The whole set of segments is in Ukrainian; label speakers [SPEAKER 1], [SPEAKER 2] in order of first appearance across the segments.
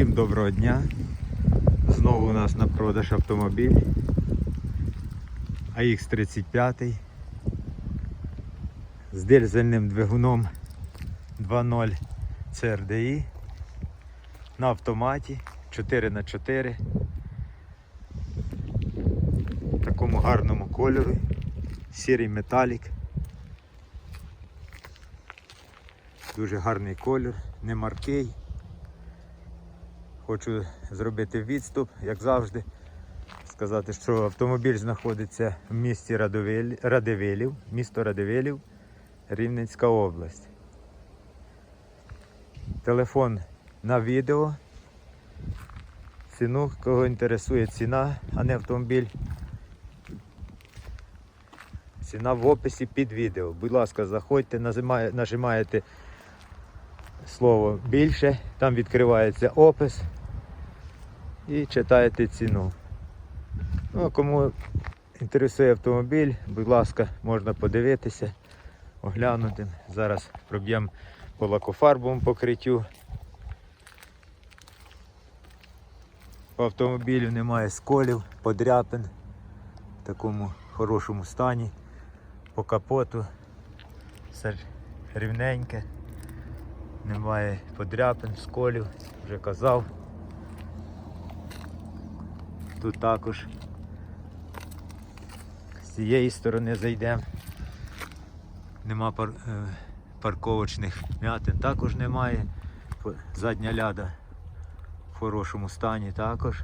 [SPEAKER 1] Всім доброго дня. Знову у нас на продаж автомобіль AX35 з дизельним двигуном 2.0 CRDI на автоматі 4х4 в такому гарному кольорі, сірий металік. Дуже гарний колір, не маркий. Хочу зробити відступ, як завжди. Сказати, що автомобіль знаходиться в місті Радивилів, місто Радивилів, Рівненська область. Телефон на відео. Ціну, кого інтересує ціна, а не автомобіль. Ціна в описі під відео. Будь ласка, заходьте, нажимаєте слово більше, там відкривається опис і читаєте ціну. Ну, кому інтересує автомобіль, будь ласка, можна подивитися, оглянути. Зараз проб'ємо по лакофарбовому покриттю. По автомобілю немає сколів, подряпин в такому хорошому стані. По капоту все рівненьке. Немає подряпин, сколів, вже казав. Тут також з цієї сторони зайдемо. Нема пар... е, парковочних м'ятин, також немає. Задня ляда в хорошому стані також.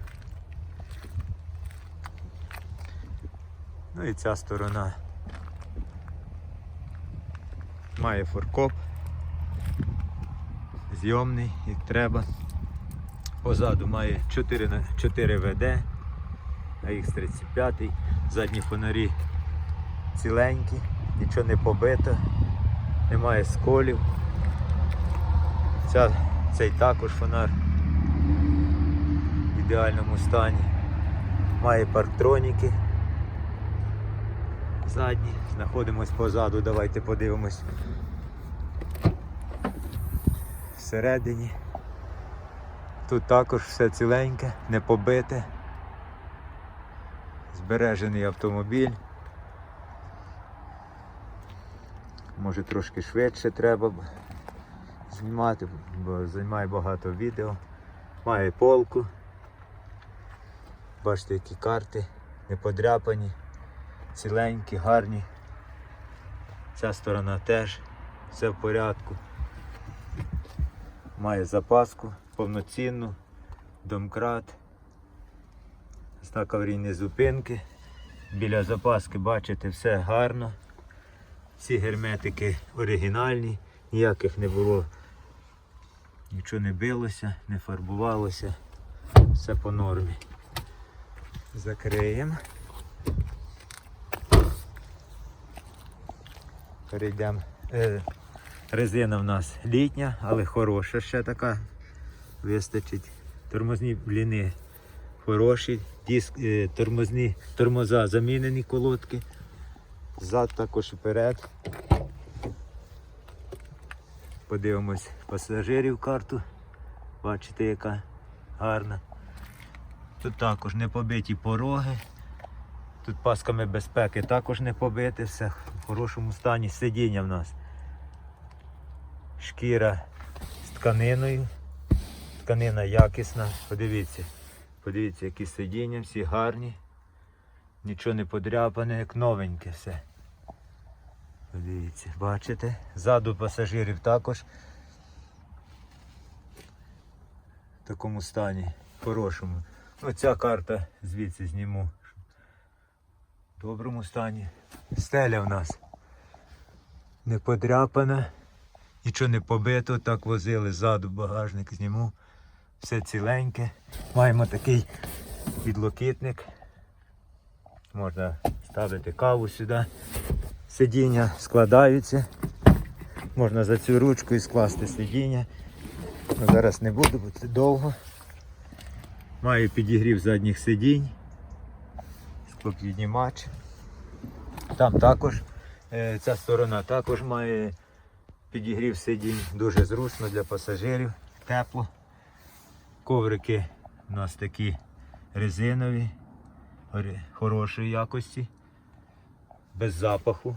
[SPEAKER 1] Ну і ця сторона має форкоп зйомний, як треба. Позаду має 4 на 4 ВД, AX35, задні фонарі ціленькі, нічого не побито, немає сколів. Ця, цей також фонар в ідеальному стані. Має парктроніки. Задні, знаходимось позаду, давайте подивимось всередині. Тут також все ціленьке, не побите. Збережений автомобіль. Може трошки швидше треба знімати, бо займає багато відео. Має полку. Бачите, які карти, не подряпані, ціленькі, гарні. Ця сторона теж все в порядку. Має запаску повноцінну, домкрат, знак аварійної зупинки. Біля запаски бачите все гарно. Всі герметики оригінальні, ніяких не було, нічого не билося, не фарбувалося, все по нормі. Закриємо. Перейдемо. Е, резина в нас літня, але хороша ще така. Вистачить. Тормозні бліни хороші, диск, е, тормозні, тормоза замінені колодки. Зад також вперед. Подивимось пасажирів карту. Бачите, яка гарна. Тут також не побиті пороги. Тут пасками безпеки також не побите, все в хорошому стані. Сидіння в нас. Шкіра з тканиною. Тканина якісна. Подивіться. Подивіться, які сидіння, всі гарні. Нічого не подряпане, як новеньке все. Подивіться, бачите? Ззаду пасажирів також в такому стані, хорошому. Оця карта звідси зніму. В доброму стані. Стеля в нас не подряпана, нічого не побито, так возили ззаду багажник зніму. Все ціленьке. Маємо такий підлокітник. Можна ставити каву сюди. Сидіння складаються. Можна за цю ручку і скласти сидіння. Ну, зараз не буду, бо це довго. Маю підігрів задніх сидінь. Склопіднімач. Там також е, ця сторона також має підігрів сидінь. Дуже зручно для пасажирів, тепло. Коврики у нас такі резинові, хорошої якості, без запаху.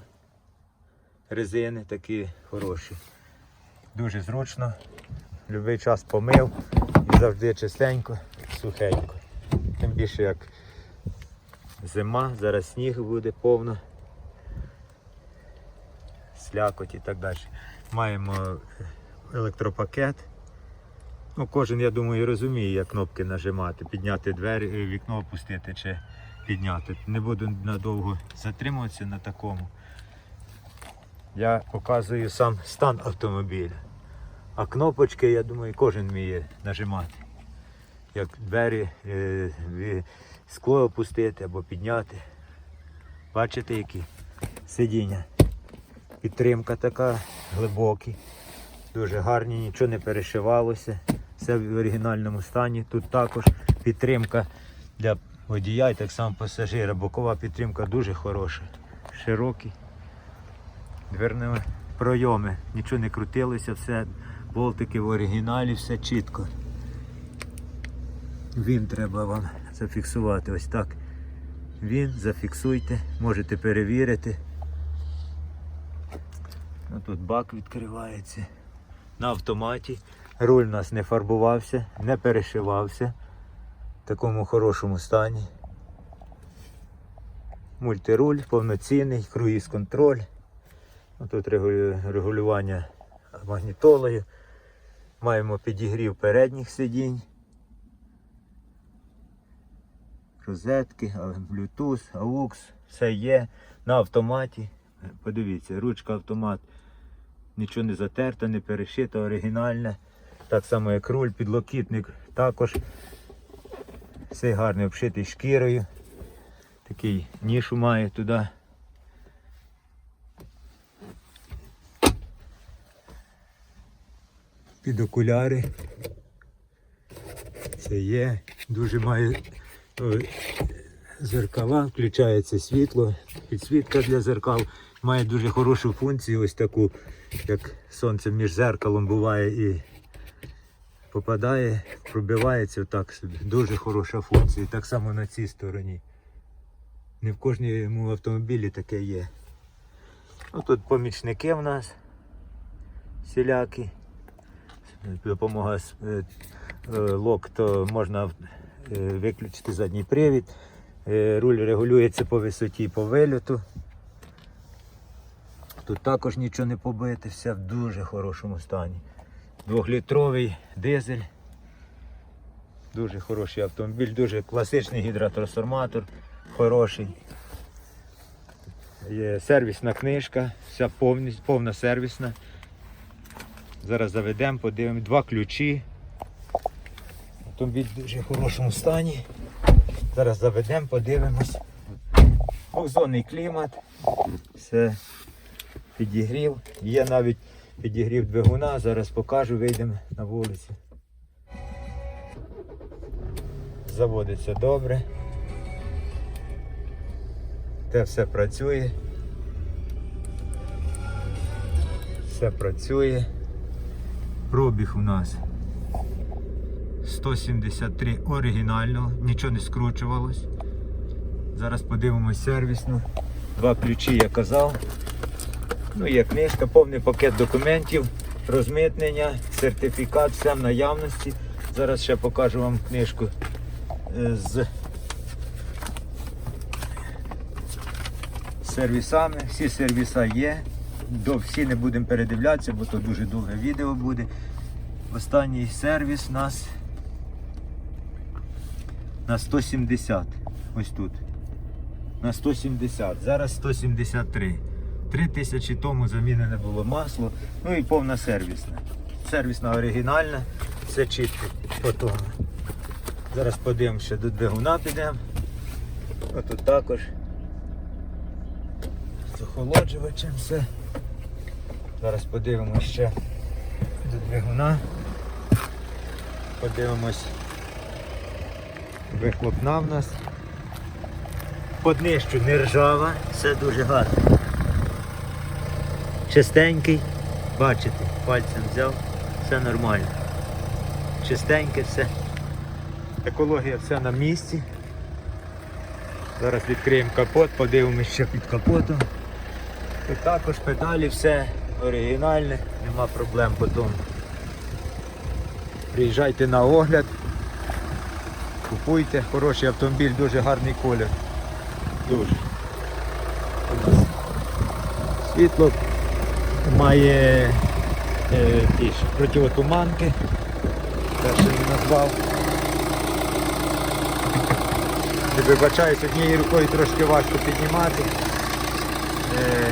[SPEAKER 1] Резини такі хороші. Дуже зручно. Любий час помив і завжди чистенько, сухенько. Тим більше як зима, зараз сніг буде повно. Слякоть і так далі. Маємо електропакет. Ну, кожен, я думаю, розуміє, як кнопки нажимати, підняти двері, е, вікно опустити чи підняти. Не буду надовго затримуватися на такому. Я показую сам стан автомобіля. А кнопочки, я думаю, кожен вміє нажимати. Як двері, е, скло опустити або підняти. Бачите, які сидіння. Підтримка така, глибокі, дуже гарні, нічого не перешивалося. Все в оригінальному стані. Тут також підтримка для водія і так само пасажира. Бокова підтримка дуже хороша. Широкі. Дверні пройоми. Нічого не крутилося, все болтики в оригіналі, все чітко. Він треба вам зафіксувати. Ось так. Він, зафіксуйте, можете перевірити. Ну, тут бак відкривається. На автоматі. Руль у нас не фарбувався, не перешивався. В такому хорошому стані. Мультируль, повноцінний, круїз контроль. Ну, Тут регулювання магнітолою. Маємо підігрів передніх сидінь. Розетки, Bluetooth, AUX, все є на автоматі. Подивіться, ручка автомат нічого не затерто, не перешито, оригінальне. Так само як руль, підлокітник також. Все гарний обшитий шкірою. Такий нішу має туди. Під окуляри. Це є. Дуже має зеркала, включається світло, підсвітка для зеркал. Має дуже хорошу функцію, ось таку, як сонце між зеркалом буває і попадає, пробивається отак собі. Дуже хороша функція. Так само на цій стороні. Не в кожному автомобілі таке є. Ну, тут помічники в нас всілякі. Допомога е, е, лок, то можна е, виключити задній привід. Руль регулюється по висоті, по вильоту. Тут також нічого не побите, все в дуже хорошому стані. Двохлітровий дизель. Дуже хороший автомобіль, дуже класичний гідротрансформатор, хороший. Є сервісна книжка, вся повністю, повна сервісна. Зараз заведемо, подивимо. Два ключі. Автомобіль в дуже хорошому стані. Зараз заведемо, подивимось. Двохзонний клімат. Все підігрів. Є навіть підігрів двигуна. Зараз покажу, вийдемо на вулицю. Заводиться добре. Те все працює. Все працює. Пробіг у нас 173 оригінального, нічого не скручувалось. Зараз подивимось сервісно. Два ключі я казав. Ну, є книжка, повний пакет документів, розмитнення, сертифікат, все в наявності. Зараз ще покажу вам книжку е, з сервісами. Всі сервіса є. До всі не будемо передивлятися, бо то дуже довге відео буде. Останній сервіс у нас на 170. Ось тут. На 170. Зараз 173. Три тисячі тому замінене було масло. Ну і повна сервісна. Сервісна оригінальна, все чітко по тому. Зараз подивимося до двигуна підемо. Отут також. З охолоджувачем все. Зараз подивимося ще до двигуна. Подивимось. Вихлопна в нас. Поднищу не ржава, все дуже гарно. Чистенький, бачите, пальцем взяв, все нормально. Чистеньке все. Екологія вся на місці. Зараз відкриємо капот, подивимося, що під капотом. Тут також педалі, все оригінальне, нема проблем потім. Приїжджайте на огляд, купуйте, хороший автомобіль, дуже гарний колір. Дуже. Світло має е, ті ж противотуманки. Перше не назвав. Не вибачаюсь, однією рукою трошки важко піднімати. Е,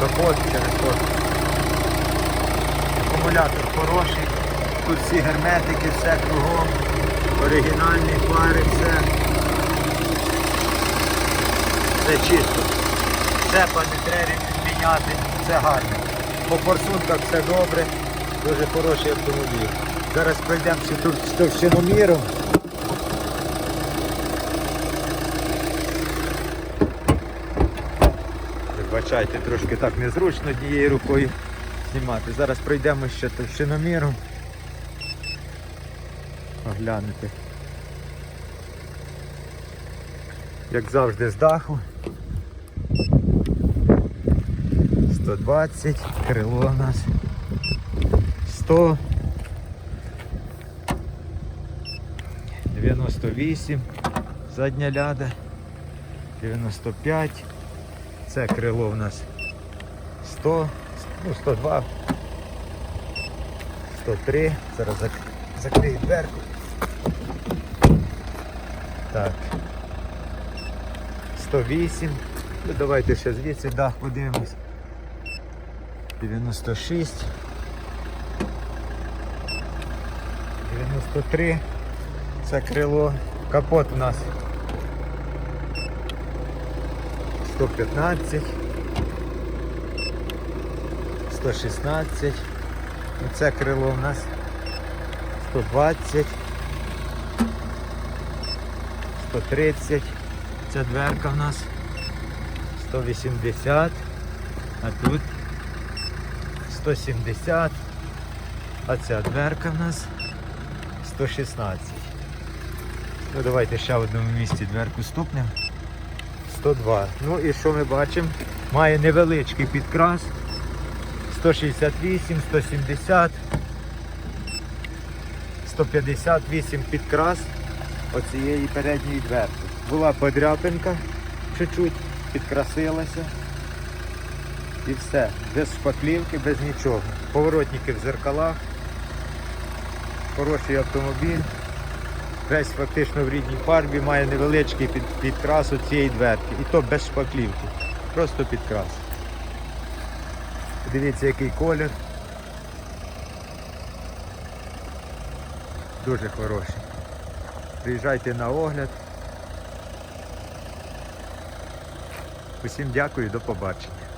[SPEAKER 1] капот через то. Акумулятор хороший. Тут всі герметики, все кругом. Оригінальні фари, все. Все чисто. Цепа не треба міняти, все гарно. По форсунках все добре, дуже хороший автомобіль. Зараз пройдемося тут з товщиноміром. Вибачайте, трошки так незручно однією рукою знімати. Зараз пройдемо ще товщиноміром. Оглянути. Як завжди з даху. 120, крило у нас 100, 98, задня ляда, 95, це крило у нас 100, ну 102, 103, зараз зак... закрию дверку. Так. 108. Ну давайте ще звідси дах подивимось. 96. 93. Це крило. Капот у нас 115. 116. Це крило у нас 120. 130. Ця дверка у нас 180. А тут 170. А ця дверка в нас 116. Ну давайте ще в одному місці дверку стукнемо. 102. Ну і що ми бачимо? Має невеличкий підкрас. 168, 170, 158 підкрас оцієї передньої дверки. Була подряпинка чуть-чуть, підкрасилася. І все. Без шпаклівки, без нічого. Поворотники в зеркалах. Хороший автомобіль. Весь фактично в рідній фарбі має невеличкий під, підкрас у цієї дверки. І то без шпаклівки. Просто підкрас. Дивіться, який колір. Дуже хороший. Приїжджайте на огляд. Усім дякую, до побачення.